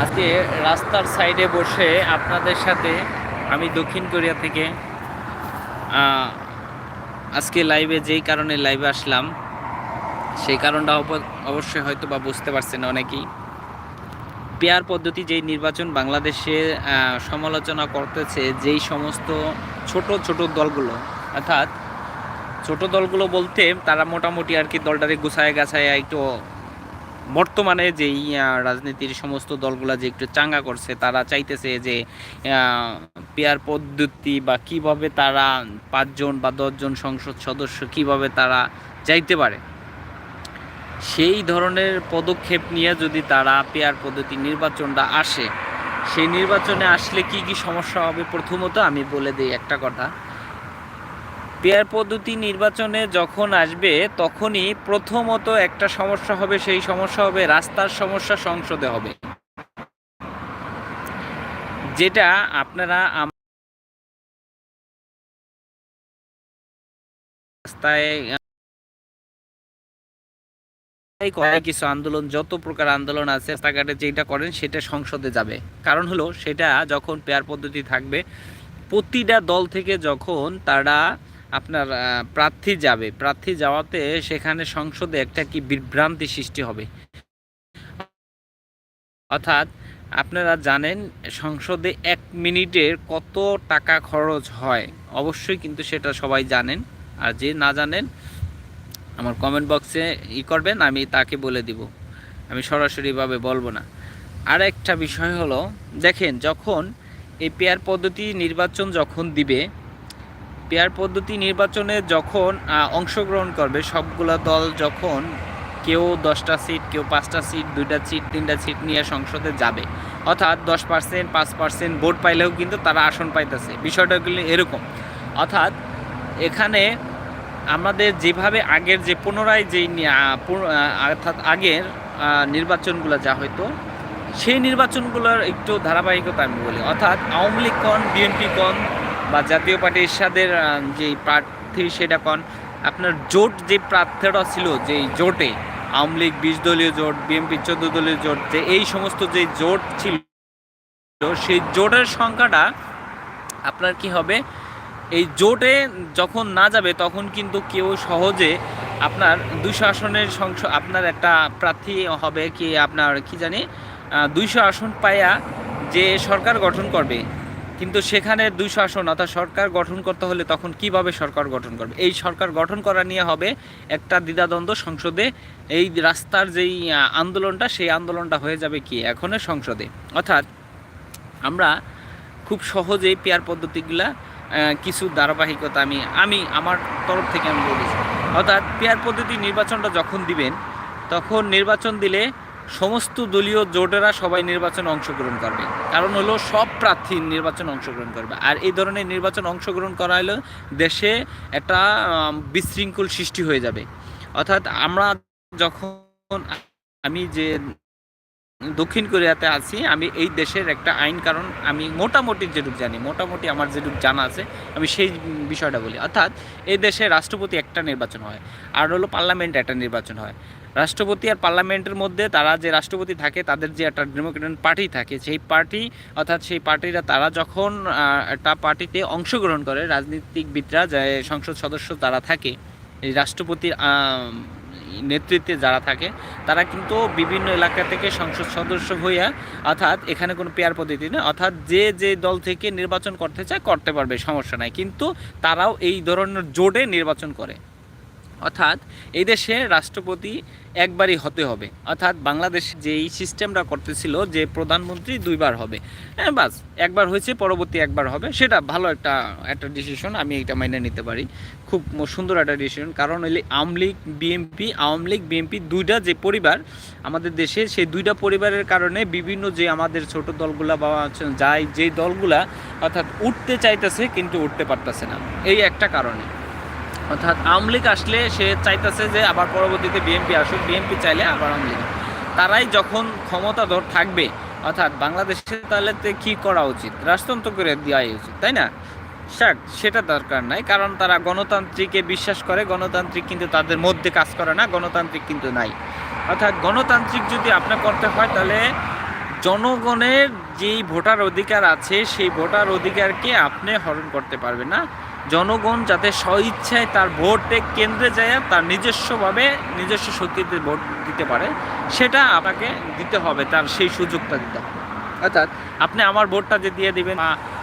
আজকে রাস্তার সাইডে বসে আপনাদের সাথে আমি দক্ষিণ কোরিয়া থেকে আজকে লাইভে যেই কারণে লাইভে আসলাম, সেই কারণটা অব- অবশ্যই হয়তো বা বুঝতে পারছেন অনেকেই। পেয়ার পদ্ধতি যেই নির্বাচন বাংলাদেশে সমালোচনা করতেছে, যেই সমস্ত ছোট ছোট দলগুলো, অর্থাৎ ছোট দলগুলো বলতে তারা মোটামুটি আর কি দলটারে গুছায় গাছায় একটু বর্তমানে যেই রাজনীতির সমস্ত দলগুলা যে একটু চাঙ্গা করছে, তারা চাইতেছে যে পেয়ার পদ্ধতি বা কীভাবে তারা পাঁচজন বা দশজন সংসদ সদস্য কীভাবে তারা যাইতে পারে। সেই ধরনের পদক্ষেপ নিয়ে যদি তারা পেয়ার পদ্ধতি নির্বাচনটা আসে, সেই নির্বাচনে আসলে কি কি সমস্যা হবে? প্রথমত আমি বলে দিই একটা কথা। পেয়ার পদ্ধতি নির্বাচনে যখন আসবে, তখনই প্রথমত একটা সমস্যা হবে, সেই সমস্যা হবে রাস্তার সমস্যা সংসদে হবে। যেটা আপনারা রাস্তায় করে কিছু আন্দোলন, যত প্রকার আন্দোলন আছে, রাস্তাঘাটে যেটা করেন, সেটা সংসদে যাবে। কারণ হলো, সেটা যখন পেয়ার পদ্ধতি থাকবে, প্রতিটা দল থেকে যখন তারা আপনার প্রার্থী যাবে। প্রার্থী যাওয়াতে সেখানে সংসদে একটা কি বিভ্রান্তি সৃষ্টি হবে। অর্থাৎ আপনারা জানেন সংসদে এক মিনিটের কত টাকা খরচ হয়। অবশ্যই কিন্তু সেটা সবাই জানেন। আর যে না জানেন, আমার কমেন্ট বক্সে ই করবেন, আমি তাকে বলে দিব। আমি সরাসরিভাবে বলব না। আর একটা বিষয় হলো, দেখেন যখন এই পেয়ার পদ্ধতি নির্বাচন যখন দিবে পেয়ার পদ্ধতি নির্বাচনে যখন অংশগ্রহণ করবে, সবগুলা দল যখন কেউ দশটা সিট, কেউ পাঁচটা সিট, দুইটা সিট, তিনটা সিট নিয়ে সংসদে যাবে, অর্থাৎ দশ পার্সেন্ট, পাঁচ পার্সেন্ট ভোট পাইলেও কিন্তু তারা আসন পাইতেছে। বিষয়টা গুলি এরকম। অর্থাৎ এখানে আমাদের যেভাবে আগের যে পুনরায় যেই অর্থাৎ আগের নির্বাচনগুলো যা হয়তো সেই নির্বাচনগুলোর একটু ধারাবাহিকতা আমি বলি। অর্থাৎ আওয়ামী লীগ কন, বিএনপি কন বা জাতীয় পার্টি এরশাদের আহ, যে প্রার্থী সেটা কন? আপনার জোট যে প্রার্থীরা ছিল যে জোটে আওয়ামী লীগ বিশ দলীয় জোট বিএনপি চোদ্দ দলীয় জোট যে এই সমস্ত যে জোট ছিল সেই জোটের সংখ্যাটা আপনার কি হবে? এই জোটে যখন না যাবে তখন কিন্তু কেউ সহজে আপনার দুইশো আসনের সংসদ আপনার একটা প্রার্থী হবে কি আপনার কি জানি দুইশো আসন পাইয়া যে সরকার গঠন করবে। কিন্তু সেখানে দুইশো আসন অর্থাৎ সরকার গঠন করতে হলে তখন কীভাবে সরকার গঠন করবে? এই সরকার গঠন করা নিয়ে হবে একটা দ্বিধাদ্বন্দ্ব সংসদে। এই রাস্তার যেই আন্দোলনটা, সেই আন্দোলনটা হয়ে যাবে কি? এখনের সংসদে। অর্থাৎ আমরা খুব সহজেই পেয়ার পদ্ধতিগুলা কিছু ধারাবাহিকতা আমি আমি, আমার তরফ থেকে আমি বলেছি অর্থাৎ পেয়ার পদ্ধতি নির্বাচনটা যখন দিবেন, তখন নির্বাচন দিলে সমস্ত দলীয় জোটেরা সবাই নির্বাচনে অংশগ্রহণ করবে। কারণ হলো সব প্রার্থী নির্বাচন অংশগ্রহণ করবে। আর এই ধরনের নির্বাচন অংশগ্রহণ করা হলে দেশে একটা বিশৃঙ্খল সৃষ্টি হয়ে যাবে। অর্থাৎ আমরা যখন আমি যে দক্ষিণ কোরিয়াতে আছি, আমি এই দেশের একটা আইন কারণ, আমি মোটামুটি যেটুকু জানি, মোটামুটি আমার যেটুকু জানা আছে, আমি সেই বিষয়টা বলি। অর্থাৎ এই দেশে রাষ্ট্রপতি একটা নির্বাচন হয়, আর হলো পার্লামেন্ট একটা নির্বাচন হয়। রাষ্ট্রপতি আর পার্লামেন্টের মধ্যে তারা যে রাষ্ট্রপতি থাকে, তাদের যে একটা ডেমোক্রেট পার্টি থাকে, সেই পার্টি অর্থাৎ সেই পার্টিরা তারা যখন একটা পার্টিতে অংশগ্রহণ করে রাজনীতিবিদরা যে সংসদ সদস্য তারা থাকে, এই রাষ্ট্রপতির নেতৃত্বে যারা থাকে, তারা কিন্তু বিভিন্ন এলাকা থেকে সংসদ সদস্য হইয়া, অর্থাৎ এখানে কোনো পেয়ার পদ্ধতি না, অর্থাৎ যে যে দল থেকে নির্বাচন করতে চায়, করতে পারবে, সমস্যা নাই। কিন্তু তারাও এই ধরনের জোটে নির্বাচন করে। অর্থাৎ এই দেশে রাষ্ট্রপতি একবারই হতে হবে। অর্থাৎ বাংলাদেশ যে এই সিস্টেমটা করতেছিল যে প্রধানমন্ত্রী দুইবার হবে। হ্যাঁ বাস, একবার হয়েছে, পরবর্তী একবার হবে। সেটা ভালো একটা একটা ডিসিশন আমি এটা মাইনে নিতে পারি। খুব সুন্দর একটা ডিসিশন কারণ হইলে আওয়ামী লীগ, বিএনপি, আওয়ামী লীগ, বিএনপি দুইটা যে পরিবার আমাদের দেশে, সেই দুইটা পরিবারের কারণে বিভিন্ন যে আমাদের ছোট দলগুলা বা যাই যেই দলগুলা অর্থাৎ উঠতে চাইতেছে কিন্তু উঠতে পারতেছে না। এই একটা কারণে। অর্থাৎ আওয়ামী লীগ আসলে সে চাইতেছে যে আবার পরবর্তীতে বিএনপি আসুক বিএনপি চাইলে আবার আওয়ামী লীগ। তারাই যখন ক্ষমতাধর থাকবে, অর্থাৎ বাংলাদেশে তাহলে কী করা উচিত? রাজতন্ত্র করে দেওয়াই উচিত, তাই না? শাক, সেটা দরকার নাই, কারণ তারা গণতান্ত্রিকে বিশ্বাস করে, গণতান্ত্রিক কিন্তু তাদের মধ্যে কাজ করে না, গণতান্ত্রিক কিন্তু নাই। অর্থাৎ গণতান্ত্রিক যদি আপনার করতে হয়, তাহলে জনগণের যেই ভোটার অধিকার আছে, সেই ভোটার অধিকারকে আপনি হরণ করতে পারবেন না। জনগণ যাতে স্বইচ্ছায় তার ভোটে কেন্দ্রে যায়, তার নিজস্বভাবে নিজস্ব শক্তিতে ভোট দিতে পারে, সেটা আপনাকে দিতে হবে, তার সেই সুযোগটা দিতে হবে। অর্থাৎ আপনি আমার ভোটটা যে দিয়ে দিবেন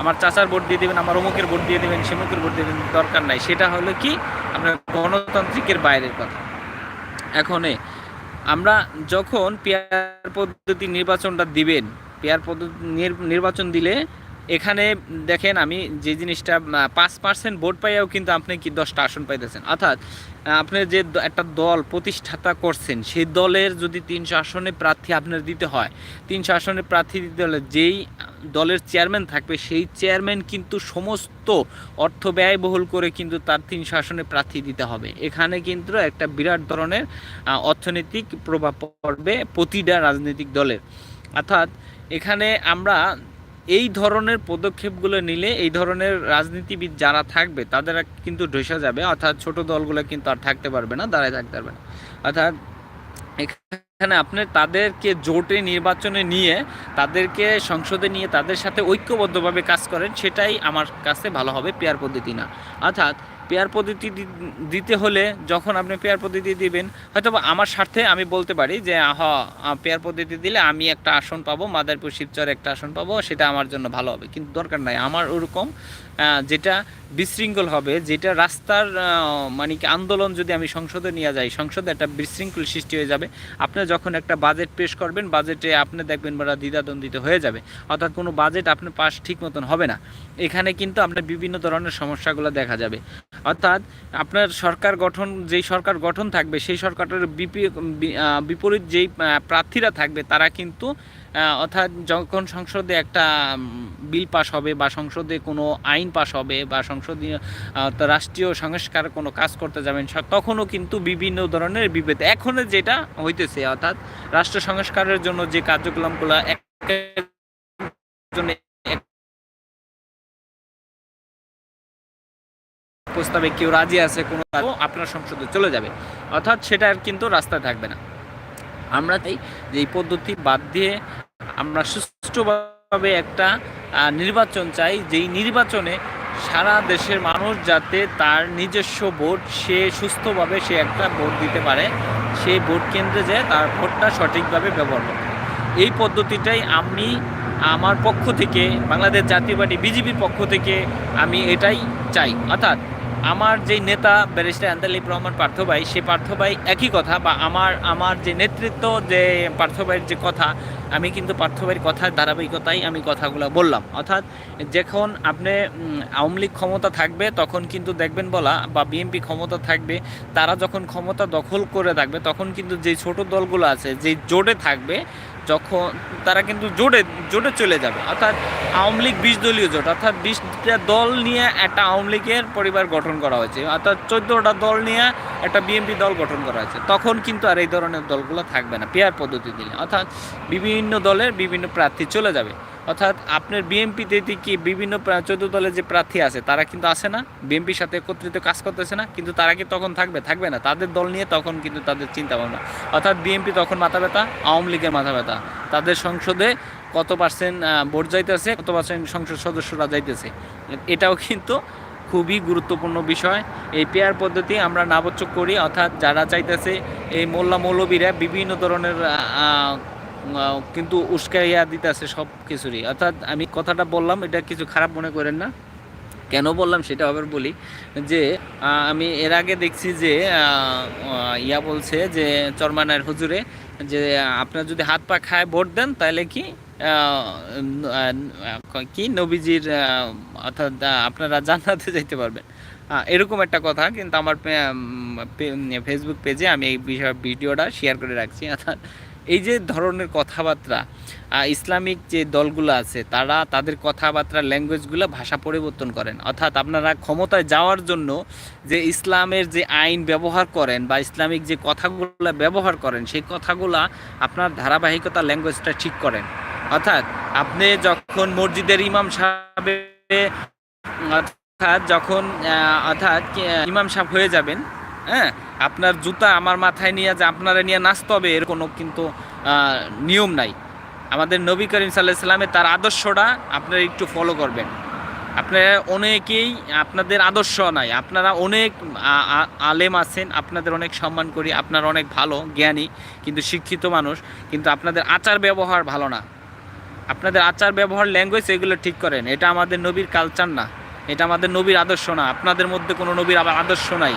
আমার চাচার ভোট দিয়ে দেবেন, আমার অমুকের ভোট দিয়ে দিবেন, সেমুকের ভোট দিয়ে দিবেন, দরকার নাই। সেটা হলো কি, আপনার গণতান্ত্রিকের বাইরের কথা। এখনে আমরা যখন পেয়ার পদ্ধতি নির্বাচনটা দিবেন, পেয়ার পদ্ধতি নির্বাচন দিলে এখানে দেখেন আমি যে জিনিসটা পাঁচ পার্সেন্ট ভোট পাইয়াও কিন্তু আপনি কি দশটা আসন পাইতেছেন। অর্থাৎ আপনি যে একটা দল প্রতিষ্ঠাতা করছেন, সেই দলের যদি তিনশো আসনে প্রার্থী আপনার দিতে হয়, তিনশো আসনে প্রার্থী দিতে হলে যেই দলের চেয়ারম্যান থাকবে, সেই চেয়ারম্যান কিন্তু সমস্ত অর্থ ব্যয়বহুল করে কিন্তু তার তিনশো আসনে প্রার্থী দিতে হবে। এখানে কিন্তু একটা বিরাট ধরনের অর্থনৈতিক প্রভাব পড়বে প্রতিটা রাজনৈতিক দলের। অর্থাৎ, এখানে আমরা এই ধরনের পদক্ষেপগুলো নিলে এই ধরনের রাজনীতিবিদ যারা থাকবে, তাদের কিন্তু ঢেসা যাবে। অর্থাৎ ছোট দলগুলো কিন্তু আর থাকতে পারবে না, দাঁড়ায় থাকতে পারবে না। অর্থাৎ এখানে আপনি তাদেরকে জোটে নির্বাচনে নিয়ে, তাদেরকে সংসদে নিয়ে তাদের সাথে ঐক্যবদ্ধভাবে কাজ করেন, সেটাই আমার কাছে ভালো হবে, পেয়ার পদ্ধতি না। অর্থাৎ পেয়ার পদ্ধতি দিতে হলে যখন আপনি পেয়ার পদ্ধতি দিবেন হয়তো আমার স্বার্থে আমি বলতে পারি যে হ পেয়ার পদ্ধতি দিলে আমি একটা আসন পাবো, মাদারপুর শিবচর একটা আসন পাবো, সেটা আমার জন্য ভালো হবে। কিন্তু দরকার নাই। আমার ওরকম যেটা বিশৃঙ্খল হবে, যেটা রাস্তার মানে কি আন্দোলন যদি আমি সংসদে নিয়ে যাই, সংসদে একটা বিশৃঙ্খল সৃষ্টি হয়ে যাবে। আপনি যখন একটা বাজেট পেশ করবেন, বাজেটে আপনি দেখবেন বড় দ্বিধাদ্বন্দ্বিত হয়ে যাবে। অর্থাৎ কোনো বাজেট আপনার পাশ ঠিক মতন হবে না। এখানে কিন্তু আপনার বিভিন্ন ধরনের সমস্যাগুলো দেখা যাবে। অর্থাৎ আপনার সরকার গঠন, যেই সরকার গঠন থাকবে, সেই সরকারের বিপরীত যেই প্রার্থীরা থাকবে, তারা কিন্তু অর্থাৎ যখন সংসদে একটা বিল পাস হবে বা সংসদে কোনো আইন পাস হবে বা সংসদীয় রাষ্ট্রীয় সংস্কার কোনো কাজ করতে যাবেন তখনও কিন্তু বিভিন্ন ধরনের বিভেদ। এখনও যেটা হইতেছে, অর্থাৎ রাষ্ট্র সংস্কারের জন্য যে কার্যক্রমগুলো জন্য প্রস্তাবে কেউ রাজি আছে, কোনো আপনার সংসদে চলে যাবে। অর্থাৎ সেটা আর কিন্তু রাস্তায় থাকবে না। আমরা তাই যে এই পদ্ধতি বাদ দিয়ে আমরা সুষ্ঠুভাবে একটা নির্বাচন চাই, যেই নির্বাচনে সারা দেশের মানুষ যাতে তার নিজস্ব ভোট, সে সুস্থভাবে সে একটা ভোট দিতে পারে সেই ভোট কেন্দ্রে যায় তার ভোটটা সঠিকভাবে ব্যবহার করতে এই পদ্ধতিটাই আমি আমার পক্ষ থেকে, বাংলাদেশ জাতীয় পার্টি, বিজেপির পক্ষ থেকে আমি এটাই চাই। অর্থাৎ আমার যেই নেতা ব্যারিস্টার আন্দালিব রহমান পার্থ ভাই, সে পার্থ ভাই একই কথা বা আমার আমার যে নেতৃত্ব যে পার্থ ভাইয়ের যে কথা, আমি কিন্তু পার্থ ভাইয়ের কথার ধারাবাহিকতাই আমি কথাগুলো বললাম। অর্থাৎ যখন আপনি আওয়ামী লীগ ক্ষমতা থাকবে, তখন কিন্তু দেখবেন বলা বা বিএনপি ক্ষমতা থাকবে, তারা যখন ক্ষমতা দখল করে থাকবে তখন কিন্তু যে ছোট দলগুলো আছে, যে জোটে থাকবে যখন তারা কিন্তু জোটে জোটে চলে যাবে। অর্থাৎ আওয়ামী লীগ বিশ দলীয় জোট, অর্থাৎ বিশটা দল নিয়ে একটা আওয়ামী লীগের পরিবার গঠন করা হয়েছে। অর্থাৎ চোদ্দোটা দল নিয়ে একটা বিএনপি দল গঠন করা হয়েছে, তখন কিন্তু আর এই ধরনের দলগুলো থাকবে না পেয়ার পদ্ধতি দিলে। অর্থাৎ বিভিন্ন দলের বিভিন্ন প্রার্থী চলে যাবে। অর্থাৎ আপনার বিএনপিতে কি বিভিন্ন চোদ্দ দলের যে প্রার্থী আছে, তারা কিন্তু আসে না বিএনপির সাথে একত্রিত কাজ করতেছে না, কিন্তু তারা কি তখন থাকবে? থাকবে না। তাদের দল নিয়ে তখন কিন্তু তাদের চিন্তা ভাবনা অর্থাৎ বিএনপি তখন মাথা ব্যথা, আওয়ামী লীগের মাথা ব্যথা। তাদের সংসদে কত পার্সেন্ট ভোট যাইতেছে, কত পার্সেন্ট সংসদ সদস্যরা যাইতেছে। এটাও কিন্তু খুবই গুরুত্বপূর্ণ বিষয়। এই পেয়ার পদ্ধতি আমরা নাবচ্চক করি, অর্থাৎ যারা চাইতেছে এই মোল্লা মৌলবীরা বিভিন্ন ধরনের কিন্তু উস্কাইয়া দিতেছে সব কিছুরই। অর্থাৎ আমি কথাটা বললাম, এটা কিছু খারাপ মনে করেন না। কেন বললাম সেটা আবার বলি, যে আমি এর আগে দেখছি যে ইয়া বলছে যে, চরমানের হুজুরে যে, আপনার যদি হাত পা খায় ভোট দেন, তাহলে কি কি নবীজির অর্থাৎ আপনারা জান্নাতে যাইতে পারবেন। এরকম একটা কথা, কিন্তু আমার ফেসবুক পেজে আমি এই বিষয় ভিডিওটা শেয়ার করে রাখছি। অর্থাৎ, এই যে ধরনের কথাবার্তা ইসলামিক যে দলগুলো আছে, তারা তাদের কথাবার্তা ল্যাঙ্গুয়েজগুলো ভাষা পরিবর্তন করেন। অর্থাৎ, আপনারা ক্ষমতায় যাওয়ার জন্য যে ইসলামের যে আইন ব্যবহার করেন বা ইসলামিক যে কথাগুলো ব্যবহার করেন, সেই কথাগুলা আপনার ধারাবাহিকতা ল্যাঙ্গুয়েজটা ঠিক করেন। অর্থাৎ আপনি যখন মসজিদের ইমাম সাহেব, অর্থাৎ যখন অর্থাৎ ইমাম সাহেব হয়ে যাবেন হ্যাঁ আপনার জুতা আমার মাথায় নিয়ে যে, আপনারা নিয়ে নাচতে হবে, এর কোনো কিন্তু নিয়ম নাই। আমাদের নবী করিম সাল্লাহ সাল্লামের তার আদর্শটা আপনারা একটু ফলো করবেন। আপনারা অনেকেই, আপনাদের আদর্শ নাই, আপনারা অনেক আলেম আছেন, আপনাদের অনেক সম্মান করি, আপনারা অনেক ভালো, জ্ঞানী, কিন্তু শিক্ষিত মানুষ, কিন্তু আপনাদের আচার ব্যবহার ভালো না। আপনাদের আচার, ব্যবহার ল্যাঙ্গুয়েজ এগুলো ঠিক করেন। এটা আমাদের নবীর কালচার না। এটা আমাদের নবীর আদর্শ না। আপনাদের মধ্যে কোনো নবীর আবার আদর্শ নাই।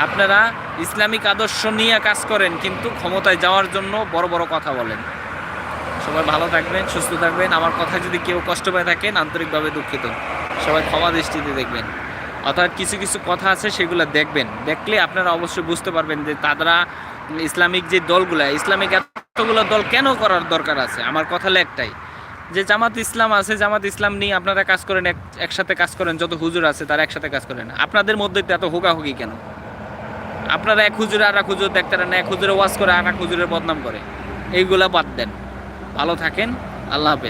আপনারা ইসলামিক আদর্শ নিয়ে কাজ করেন, কিন্তু ক্ষমতায় যাওয়ার জন্য বড় বড় কথা বলেন। সবাই ভালো থাকবেন, সুস্থ থাকবেন। আমার কথা যদি কেউ কষ্ট পেয়ে থাকেন, আন্তরিকভাবে দুঃখিত। সবাই ক্ষমা দৃষ্টিতে দেখবেন। অর্থাৎ কিছু কিছু কথা আছে, সেগুলো দেখবেন। দেখলে আপনারা অবশ্যই বুঝতে পারবেন যে তারা ইসলামিক যে দলগুলো, ইসলামিক এতগুলো দল কেন করার দরকার আছে? আমার কথা একটাই। যে জামাত ইসলাম আছে, জামাত ইসলাম নিয়ে আপনারা কাজ করেন, এক একসাথে কাজ করেন, যত হুজুর আছে তারা একসাথে কাজ করেন। আপনাদের মধ্যে এত হুগাহুগি কেন? আপনারা এক হুজুরে আর এক হুজুর দেখতে না, এক হুজুরে ওয়াজ করে আর এক হুজুরের বদনাম করে। এইগুলা বাদ দেন। ভালো থাকেন, আল্লাহ হাফেজ।